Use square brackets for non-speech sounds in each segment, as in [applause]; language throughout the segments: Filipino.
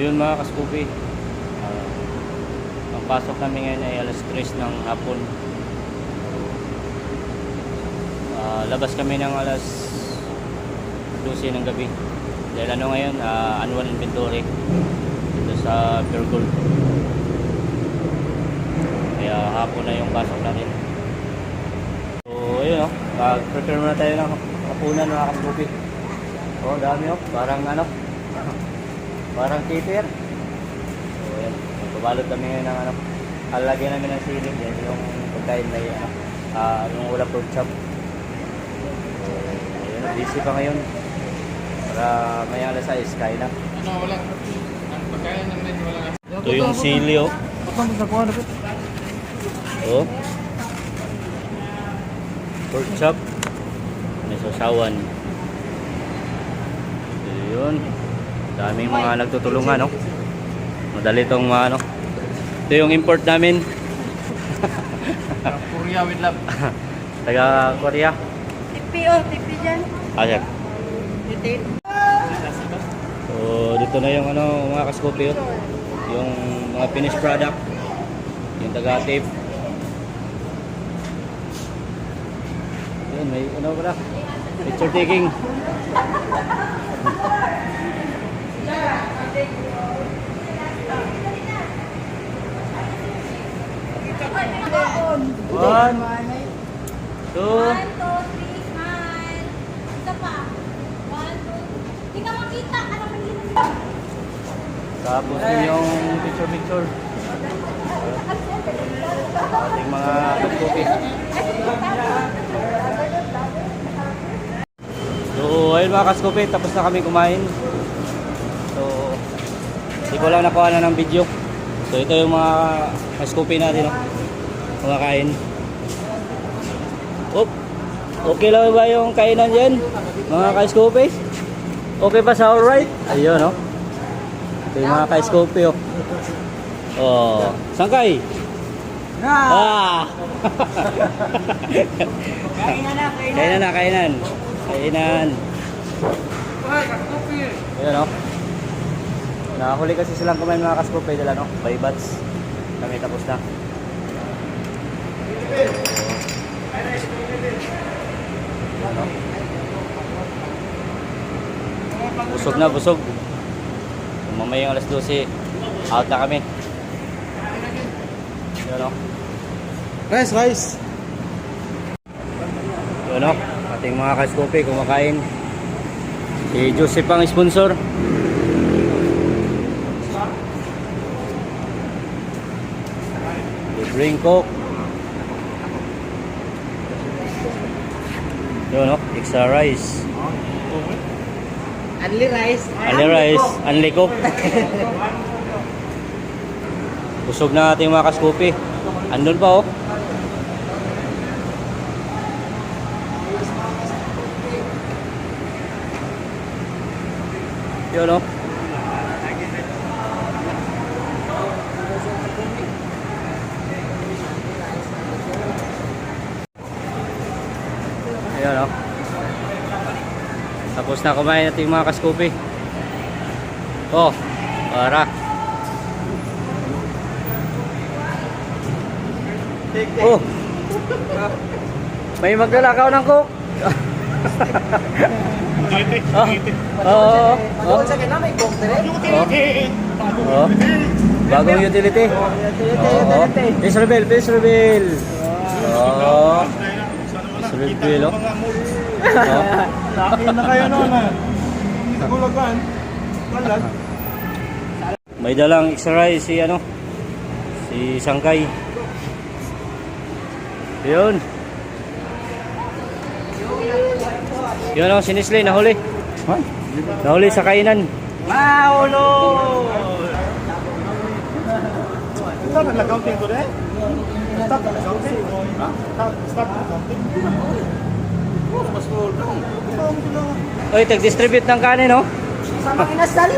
yun mga kaskupi. Ah, ang pasok namin ngayon ay alas 3 ng hapon. Ah, labas kami ng alas 12 ng gabi. Dahil ano ngayon, ah, annual inventory dito sa Pure Gold. Kaya hapon na yung pasok natin. So, ayun oh. Mag-prepare muna tayo ng hapunan mga kaskupi. Oh, dami oh. Parang ano. Parang cater. So, ayan. Magbabalot kami ngayon ng ano. Alagyan namin ng siling. Yan yung pagkain na ano. ah yung wala pork chop. So, ayun. Busy pa ngayon. Para may alas 6 kain na. Ano, wala. Ang pagkain namin, wala. Ito yung sili oh. Nakuha na Oh. Pork chop. May sasawan. So, yun. Daming mga nagtutulungan, no? Madali tong mga, ano. Ito yung import namin. Korea with love. [laughs] Taga Korea. Tipi oh, tipi dyan. Ah, sir. Titit. So, dito na yung ano, mga kaskopi, oh. Yung mga finished product. Yung taga tape. Yun, may ano pala. Picture taking. [laughs] One, two, One, two, three, smile. Isa pa. One, two. Hindi ka makita. Ano man yun? tapos yung picture picture. Ating mga kaskopi. So, ayun mga kaskopi, tapos na kami kumain. Ko lang nakuha na ng video. So, ito yung mga kaskopi natin, no? Kumakain. Op, okay lang ba yung kainan dyan? Mga kaskopi? Okay pa sa alright? Ayun, no? Ito yung mga kaskopi, oh. Oh, sangkay. Ah! Kainan na, kainan. Kainan na, kainan. Kainan. Ayan o. Nakahuli kasi silang kumain mga kaskopay dala no. By bats. Kami tapos na. Ano? Busog na, busog. Kung Mamayang alas 12, out na kami. Ayan o. Rice, rice. Yun o, ating mga kaskopi kumakain. Si Joseph ang sponsor. Drink Coke. Yun o, extra rice. Only rice. Only rice, only Coke. Busog na ating mga kaskopi. Andun pa oh. Yun oh. Ayan oh. Tapos na kumain natin mga kaskopi. Oh, para. Oh. May maglalakaw ng cook. oh. Oo. Oh. Sa kanya may coke dire. Oh. Bagong utility. Oo. Fish reveal, fish reveal. Oh. Fish reveal, oh. Oh. Laki na kayo noon ah. Gulagan. Balag. May dalang extra rice si ano? Si Sangkay. Yun. Yun oh, si Nestle nahuli. Nahuli sa kainan. Maulo! Start na counting rin? Start na counting? Ha? Start na counting? Oy, tag-distribute ng kanin, oh. Sa mga inasal.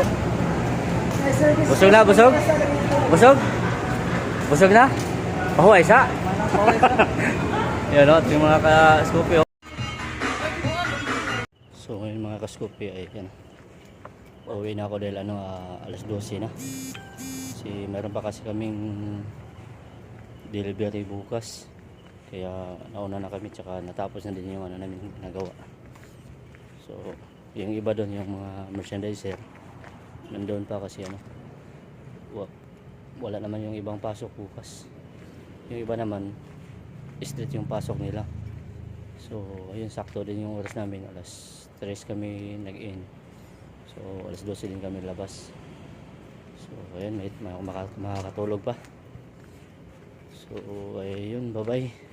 Busog na, busog? Busog? Busog na? Pahuay sa? [laughs] Yan o, ito yung mga ka-scoopy oh. So ngayon mga ka-scoopy ay yan. Uuwi na ako dahil ano, ah, alas 12 na. Kasi meron pa kasi kaming delivery bukas. Kaya nauna na kami tsaka natapos na din yung ano namin nagawa. So, yung iba doon, yung mga merchandiser, nandoon pa kasi ano, wa, wala naman yung ibang pasok bukas. Yung iba naman, street yung pasok nila. So, ayun, sakto din yung oras namin. Alas 3 kami nag-in. So, alas 12 din kami labas. So, ayun, maka- makakatulog pa. So, ayun, bye-bye.